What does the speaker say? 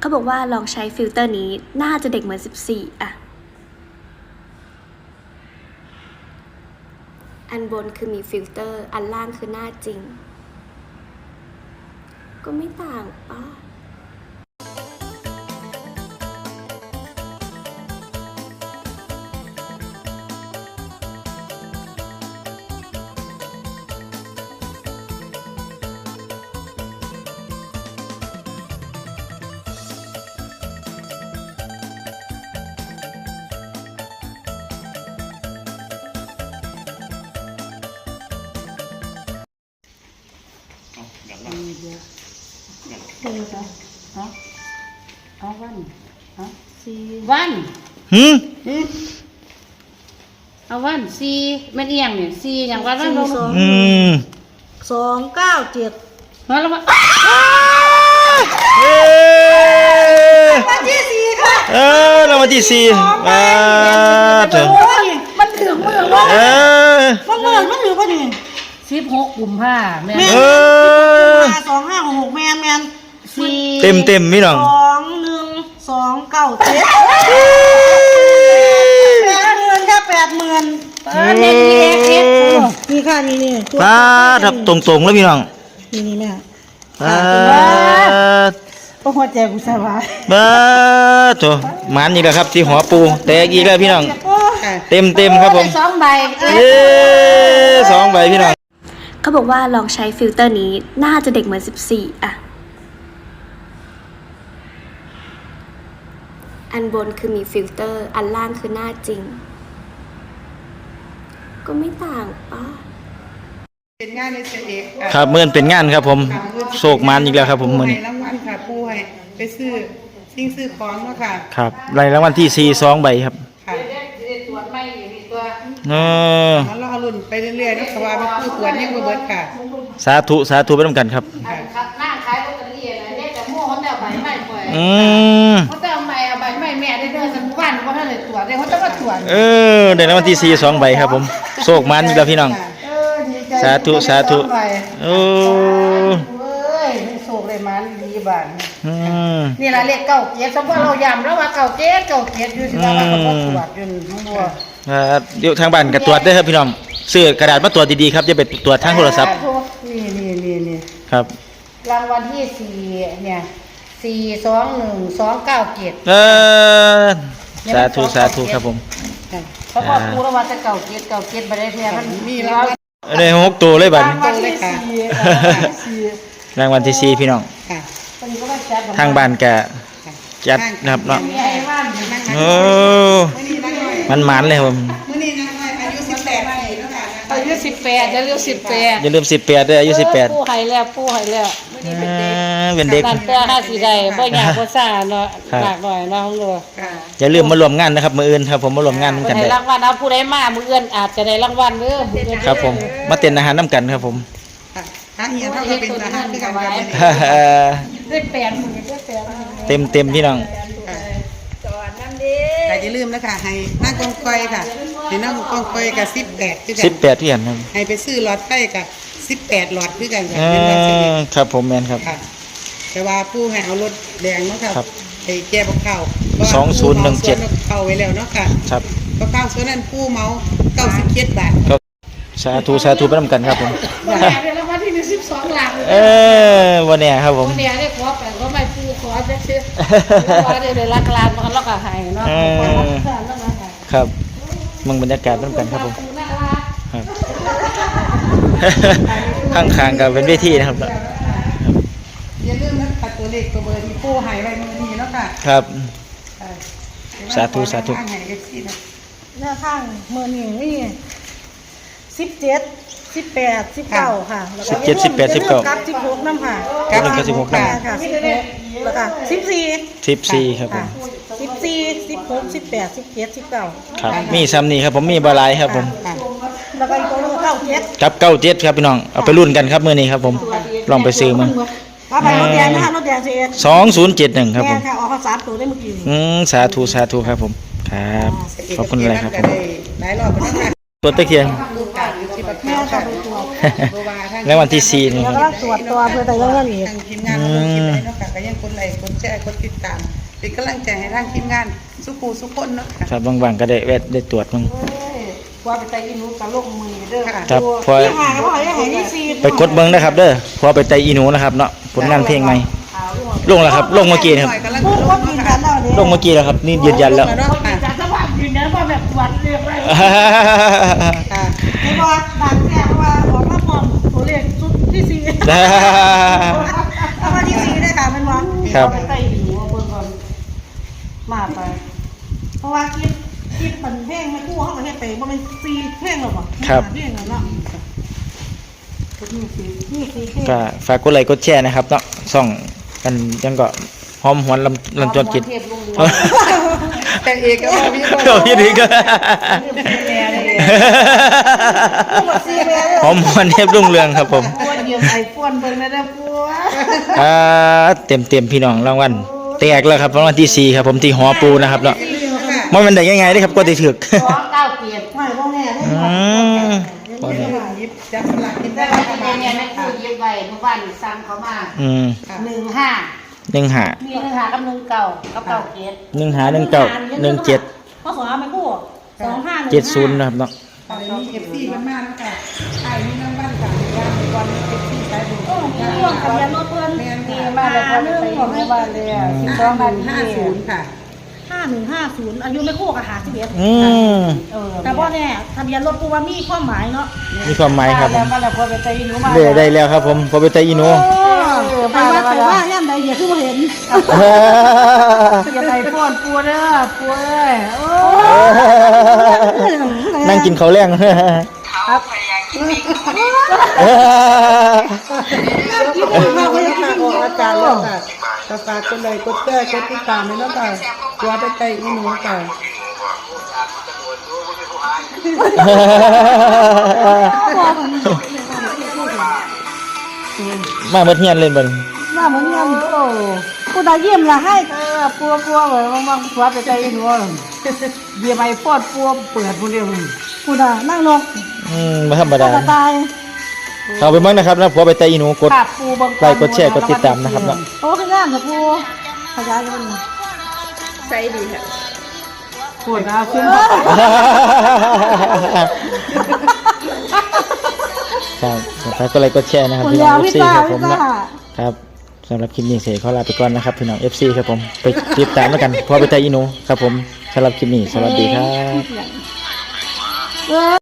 เขาบอกว่าลองใช้ฟิลเตอร์นี้ น่าจะเด็กเหมือน 14 อะ อันบนคือมีฟิลเตอร์ อันล่างคือหน้าจริง ก็ไม่ต่างป้า เดี๋ยวจ้ะเอาเอาวันเอาสี่วันหืมอืมเอาวันสี่แม่นเอียงเนี่ยสี่อย่างวันวันสี่ลงสองอืมสองเก้าเจ็ดมาแล้วมาเอ้ยวันที่สี่ค่ะเออรางวัลที่สี่มาเถอะโอ้ยมันถึงมือว่าเออมันมือมันถึงพอดีสิบหกกุมภาแม่นเออห้าสองห้าหกแมนแมนสี่ เต็มเต็มพี่น้องสองหนึ่งสองเก้าเจ็ดแปดหมื่นค่ะแปดหมื่นเออเน็ตเอ็กเอ็กนี่ค่ะนี่นี่ตัวปาทับตรงๆแล้วพี่น้องนี่นี่แม่ปาดก็หัวใจกูสบายปาดโถหมันอีกแล้วครับที่หัวปูแตกอีกแล้วพี่น้องโอ้ยเต็มเต็มครับผมได้สองใบเย้สองใบพี่น้องเขาบอกว่าลองใช้ฟิลเตอร์นี้น่าจะเด็กเหมือน 14 อะ อันบนคือมีฟิลเตอร์ อันล่างคือหน้าจริง ก็ไม่ต่างป้าเป็นงานในเสเอกครับเมื่อนเป็นงานครับ ผมโศกมันอีกแล้วครับ ผมมือให้นี้รางวัลค่ะผู้ให้ไปซื้อสิ่งซื้อของเนาะค่ะครับรายรางวัลที่สี่สองใบครับค่ะตรวจไม่อยู่นี่ตัวเออแล้วเราเอารุ่นไปเรื่อยๆเนาะเพราะว่ามันคือตรวจยังบ่เบิดค่ะสาธุสาธุไปด้วยกันครับอันครับนั่งขายลอตเตอรี่นะเนี่ย แต่โม่เขาแต่เอาใบไม้ปล่อยอืมเขาแต่เอาใบเอาใบไม้แม่ได้เดินสันวันเขาท่านเลยตรวจเลยเขาจะมาตรวจเออได้รางวัลที่สี่สองใบครับผมโศกมันอีกแล้วพี่น้อง เออดีใจสาธุสาธุโอ้เอ้ยโศกเลยมันดีบ้านอืมนี่ละเลขเก่าเกียรติสมมติเราย้ำแล้วว่าเก่าเกียรติเก่าเกียรติอยู่ที่ว่าเขาก็ตรวจอยู่ทั้งบัวครับเดี๋ยวทางบ้านก็ตรวจได้อครับพี่น้องซื้อกระดาษมาตรวจดีๆครับอย่าไปตรวจทางโทรศัพท์นี่นี่นี่นี่ครับ รางวัลที่สี่เนี่ย สี่สองหนึ่งสองเก้าเกียรติเออสาธุสาธุครับผมเพราะว่าครูระวังจะเก่าเกียรติเก่าเกียรติไปได้เพียมันมีรางวัลได้หกตัวเลยบัดรางนี้วัลที่สี่สี่รางวัลที่สี่พี่น้องค่ะคนนี้ก็ว่าจัดทางบ้านก็จัดนะครับเนาะมีไอ้ว่านอยู่นั่งโอ้มื้อนี้นักน้อยมันมันเลยครับผม ยุสิบแปดจะเรียกสิบแปดอย่าลืมสิบแปดด้วยอายุสิบแปดผู้ให้แล้วผู้ให้แล้วเป็นเด็กนั่นตัวห้าสีใดบ่อยากบ่ซ่าเนาะครับหนักหน่อยเนาะของเราค่ะอย่าลืมมารวมงานนะครับมืออื่นครับผมมารวมงานบ่กันได้ได้รางวัลเอาผู้ใดมามื้ออื่นอาจจะได้รางวัลเด้อมื้ออื่นครับผมมาเต้นอาหารน้ำกันครับผมค่ะทางเฮียนเท่ากับเป็นทหารด้วยกันครับมื้อนี้ได้แปดหมื่นได้แปดหมื่นเต็มเต็มพี่น้องค่ะแต่อย่าลืมนะคะให้นั่งกองกอยค่ะ ให้นั่งกองกอยกับ18คือกัสิบนแปดพี่เห็นครับให้ไปซื้อหลอดไฟกับ18หลอดคือกันค่ะเอเป็นวันเสเอกอครับผมแมนครับ ค่ะ แต่ว่าผู้ให้เอารถแดงเนาะค่ะครับไอ้แก้บักเข้าสองศูนย์หนึ่งเจ็ดเข้าไว้แล้วเนาะค่ะครับบักเข้าส่วนนั้นผู้เมาเก้าสิบเจ็ดบาท ก็สาธุสาธุไปน้ำกันครับผมบ่ได้ได้รางวัลที่มี12หลักเออวันเนี้ยครับผมคนเดียวได้ขอไปก็ไม่ปูขอจักซิขอได้ได้รักลานมันแล้วก็ให้เนาะเออแล้วก็ให้ครับ มึงบรรยากาศไปน้ำกันครับผมปูน่ารักครับข้างๆกับเป็นเวทีนะครับอย่าลืมนะคะตัวเลขตัวเบอร์ที่ผู้ให้ไว้มือนี้เนาะค่ะครับเออสาธุสาธุให้เอฟซีนะหน้าข้างมือนี่นี่สิบเจ็ดสิบแปดสิบเก้าค่ะแล้วก็สิบเจ็ดสิบแปดสิบเก้ากับสิบหกน้ำค่ะกำลังจะสิบหกค่ะน้ำค่ะสิบหกแล้วก็สิบสี่สิบสี่ครับผมค่ะสิบสี่สิบ หกสิบแปดสิบเจ็ดสิบเก้าครับมีซ้ำนี่ครับผมมีบาลายครับผมค่ะแล้วก็อีกตัวหนึงก็เก้าเจ็ดครับเก้าเจ็ดครับพี่น้องเอาไปรุ่นกันครับมือนี้ครับผมลองไปซื้อมาว่าไปรถแดงนะคะรถแดงสิเอ็ดสองศูนย์เจ็ดหนึ่งครับแดผงมค่ะออกข้าวสารตัวได้เมื่อกี้นี่อืมสาธุสาธุครับผมครับขอบคุณอะไรครับผก็มได้หลายรอบแล้วค่ะตัวตะเคียน ลูกกาอยู่ที่บักแม่เข้าค่ะค่ะไปตรวจบัวาทางแล้ววันที่สี่นี่แล้วครับก็ตรวจตัวเพื่อแต่เรื่องนั้นอีกทางทีมงานเราลงคลิปเลยเนาะค่ะก็ยังคนไหลคนแชร์กดติดตาม เป็นกำลังใจให้ทางทีมงานสุขูสุขคนเนาะค่ะ ครับบางๆก็ได้แวะได้ตรวจมึงว่าไปไตอีหนูกับโลกมือเด้อครับพอที่หาก็บอกให้ให้ซีไปกดเบิ้งนะครับ เด้อพอไปไตอีหนูนะครับเนาะผลงานเพลงใหม่ลงแล้วครับ ลงเมื่อกี้นะครับ กำลังพูดลว่างกินกันเนาะแล้วเนี่ยลงเมื่อกี้แล้วครับ นี่ยืนยันแล้วเนาะค่ะจัดสภาพยืนยันว่าแบบวัดเรียบไรค่ะไม่บอกบางแจ้งว่าออกมาพร้อมตัวเลขชุดที่สี่เอามาที่สี่ได้ค่ะเป็นวันครับ ไปไตอีหนูเบิ่งก่อนมาไป เพราะว่าคลิปคลิปมันเพลงไม่คู่เขาก็เฮ็ดไปบ่เป็นซีเพลงหรอกบ่ครับเพลงแล้วเนาะนี่ซีนี่ซีเพลงฝากฝากกดไลค์กดแชร์นะครับเนาะส่องกันยังก็หอมหวนลำลำจนจิตเทพลุงเรืองแต่เอกก็บ่มีเดี๋ยวพี่ถึงก็หอมหวนเทพรุ่งเรืองครับผมป้วนเยี่ยมไอป้วนเบิ่งนะเด้อปัวอ่าเต็มเต็มๆพี่น้องรางวัลแตกแล้วครับรางวัลที่สี่ครับผมที่หอปูนะครับเนาะ มันเป็นได้ยังไงได้ครับก็ได้ถึก สองเก้าเกียรติไม่บ่แน่ได้อืค่ะมยิบจับสลากกินได้ได้ว่ารัฐจะบาเป็ลนเนี่ยแม่ครูเย็บไว้เมื่อวานนี่สั่งเขามาอืมหนึ่งห้าหนึ่งหามีหนึ่งห้ากับหนึ่งเก่ากับเก่าเกียรติหนึ่งหาหนึ่งเก้าหนึ่งเจ็ดเพราะสองเอาไม่คู่สองห้าหนึ่งเจ็ดศูนย์นะครับเนาะตอนนี้เอฟซีมันมากแล้วค่ะไอ้นี่น้ำบ้านค่ะย่างวันเอฟซีใช้บุญโอ้มีเรื่องทะเบียนรถเพิ่นแม่นมีค่ะมาเลยพอจะไปอยู่ในบ้านเลยอะสิบสองนาทีห้าศูนย์ค่ะ ห้าหนึ่งห้าศูนย์อายุไม่คู่กับหาสิบเอ็ดอืมเออแต่พ่อเนี่ยทะเบียนรถปูว่ามีความหมายเนาะมีความหมายครับผแล้วมมาแล้วพอไปใจหนูมาเด้ได้แล้วครับผมพอไปไตอีหนูไปว่าไปว่าย่ำใดอย่าคือบ่เห็นอย่าไปป้วนปัวเด้อปัวเอ้ยโอ้นั่งกินข้าวแรงข้าวก็ยังข้าวออกอาจารย์แล้วค่ะ ก็ฝากกดไลค์กดแชร์กดติดตามให้น้องค่ะตัวไปใจอีหนูค่ะมาเมื่อเที่ยงเล่นเบิ่งมาเหมือนกันโอ้กูได้เยี่ยมละให้เออปัวปัวเหมือนบางบางปัวไปใจหนูเยี่ยมไอ้ปอดปัวเปิดคนเดียวกูน่ะนั่งลงอืมไม่ธรรมดากระตาย เอาไปมั่งนะครับแล้วพอไปไตอีหนูกดขาดปูบางไลค์กดแชร์กดติดตามนะครับเนาะ โอ้คืองามกับปูขยายกันปวดนะขึ้นครับฝากกดไลค์กดแชร์นะครับคุณพี่น้ยาองวิ FC ตาครับผวิมตานะครับสำหรับคลิปนี้เสกขอลาไปก่อนนะครับพี่น้อง FC ครับผมไปติดตามแล้วกันพอไปไตอีหนูครับผมสำหรับคลิปนี้สวัสดีครับ เออ